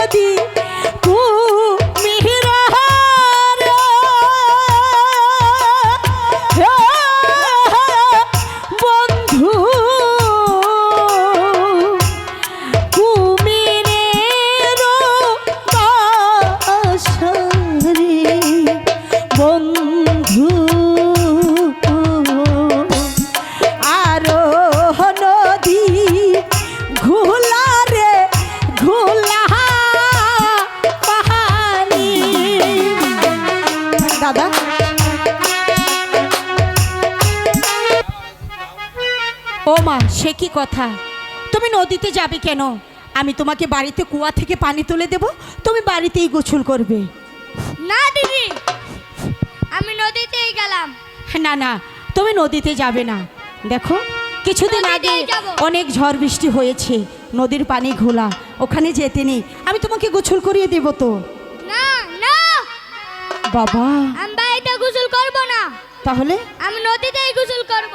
我听。ও মা সে কি কথা? তুমি নদীতে যাবে কেন? আমি তোমাকে বাড়িতে কুয়া থেকে পানি তুলে দেব তুমি বাড়িতেই গোসল করবে। না দিদি আমি নদীতেই গেলাম। না না তুমি নদীতে যাবে না। দেখো কিছুদিন আগে অনেক ঝড় বৃষ্টি হয়েছে নদীর পানি ঘোলা ওখানে যেতে নেই। আমি তোমাকে গোসল করিয়ে দেব তো। না না। বাবা। আমি বাড়িতে গোসল করব না। তাহলে? আমি নদীতেই গোসল করব।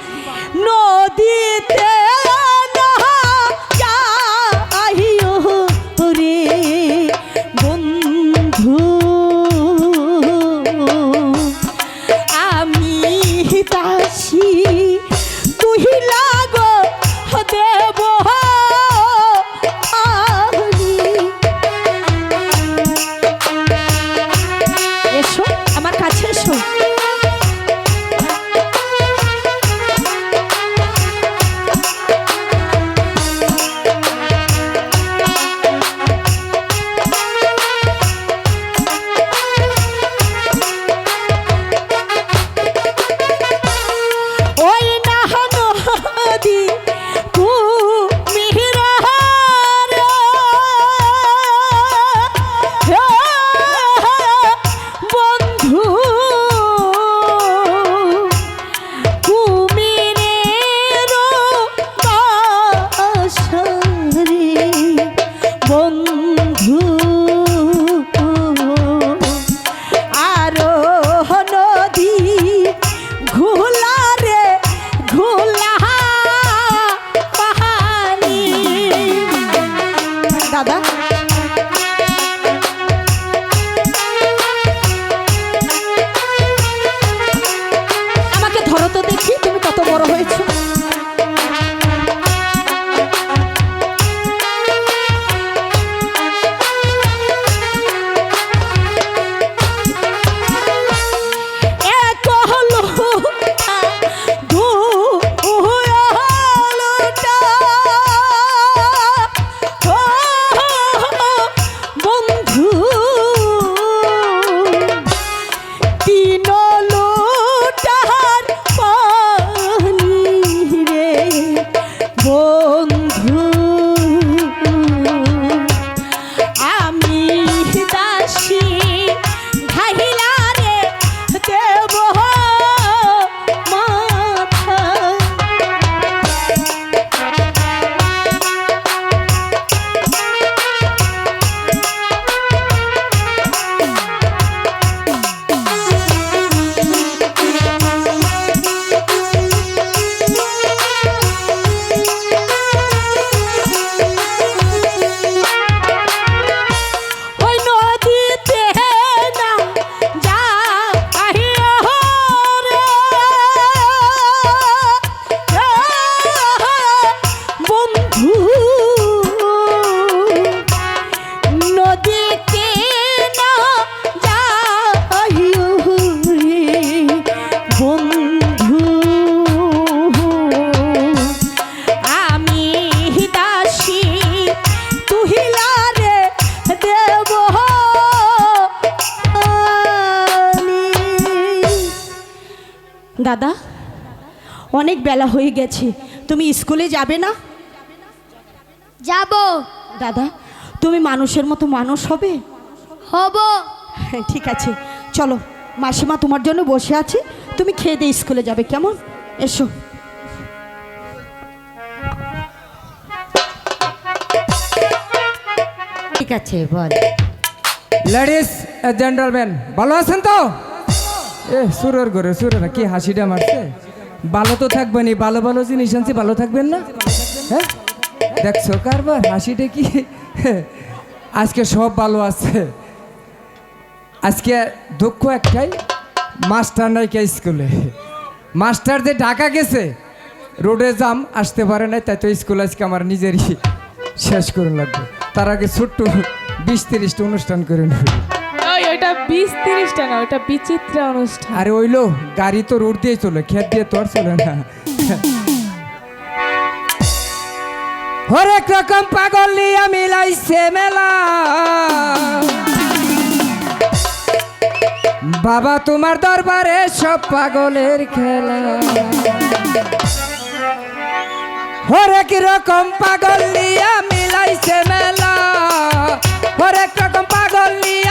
দাসী তুই দাদা অনেক বেলা হয়ে গেছে। তুমি স্কুলে যাবে না? যাব। দাদা তুমি মানুষের মতো মানুষ হবে? হব। হ্যাঁ, ঠিক আছে। চলো মাসিমা তোমার জন্য বসে আছে। তুমি খেয়ে দিয়ে স্কুলে যাবে কেমন? এসো। ঠিক আছে বল। লেডিস জেন্টলম্যান ভালো আছেন তো? এ সুরের ঘরে সুরেরা কি হাসিটা মারছে? ভালো তো থাকবেনই, ভালো ভালো জিনিস আনছি, ভালো থাকবেন না? হ্যাঁ? দেখছ কারবার, হাসিটা কি? আজকে সব ভালো আছে। আজকে দুঃখ একটাই, মাস্টার নাই কে স্কুলে। মাস্টার যে ঢাকা গেছে, রোডে জাম, আসতে পারে নাই, তাই তো স্কুল আজকে আমার নিজেরই শেষ করে লাগবে। তার আগে ছোট্ট বিশ তিরিশটা অনুষ্ঠান করে নেবে। বিশ তিরিশটা না ওইটা বিচিত্র অনুষ্ঠান। আরে ওইলো, গাড়ি তো রোড দিয়ে চলে, খেত দিয়ে তো আর চলে না। হরেক রকম পাগল নিয়ে মিলাইছে মেলা। বাবা তোমার দরবারে সব পাগলের খেলা। হরেক রকম পাগল নিয়া মিলাইছে মেলা। হরেক রকম পাগল নিয়া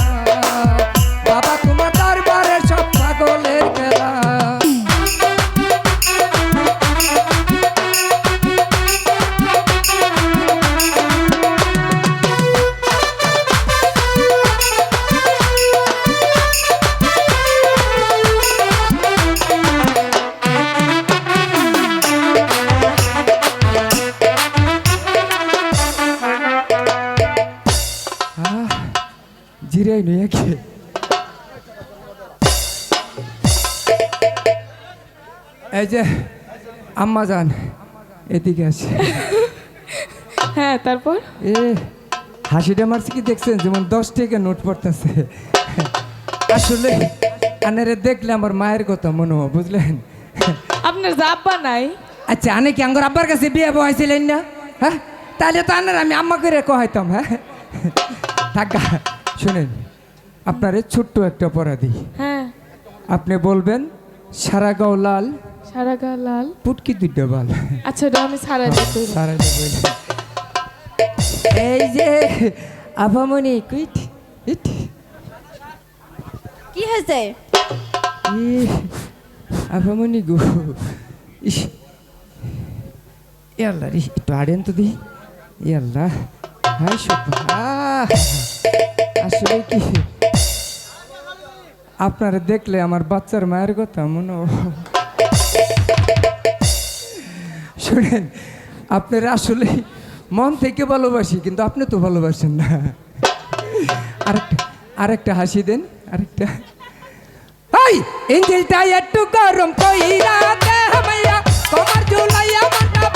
এই যে আম্মা যান এদিকে আছে। হ্যাঁ তারপর? এ হাসিটা মারছে কি দেখছেন? যেমন দশ টাকা নোট পড়তেছে। আসলে আনারে দেখলে আমার মায়ের কথা মনে হয় বুঝলেন? আপনার জাব্বা নাই? আচ্ছা আনে কি আঙ্গর আব্বার কাছে বিয়ে বহাইছিলেন না? হ্যাঁ? তাহলে তো আনার আমি আম্মা করে কহাইতাম হ্যাঁ? থাকা শুনেন আপনার এই ছোট্ট একটা অপরাধী। হ্যাঁ। আপনি বলবেন সারা গাও লাল সারা গা লাল? পুটকি দুইটা বাল। আচ্ছা ওটা আমি সারা দিতে সারা এই যে আভামনি কুইট ইট। কি হয়েছে? ই, আভামনি গো। ইস। এ আল্লাহ রে একটু আড়েন তো দি। এ আল্লাহ হাই সব আসলে কি? আপনারা দেখলে আমার বাচ্চার মায়ের কথা মনে শুনেন, আপনারা আসলে মন থেকে ভালোবাসি, কিন্তু আপনি তো ভালোবাসেন না। আরেকটা আরেকটা হাসি দেন, আরেকটা। ভাই ইঞ্জিলটা একটু গরম কইরা দে হামাইয়া, তোমার জুলাইয়া মাটা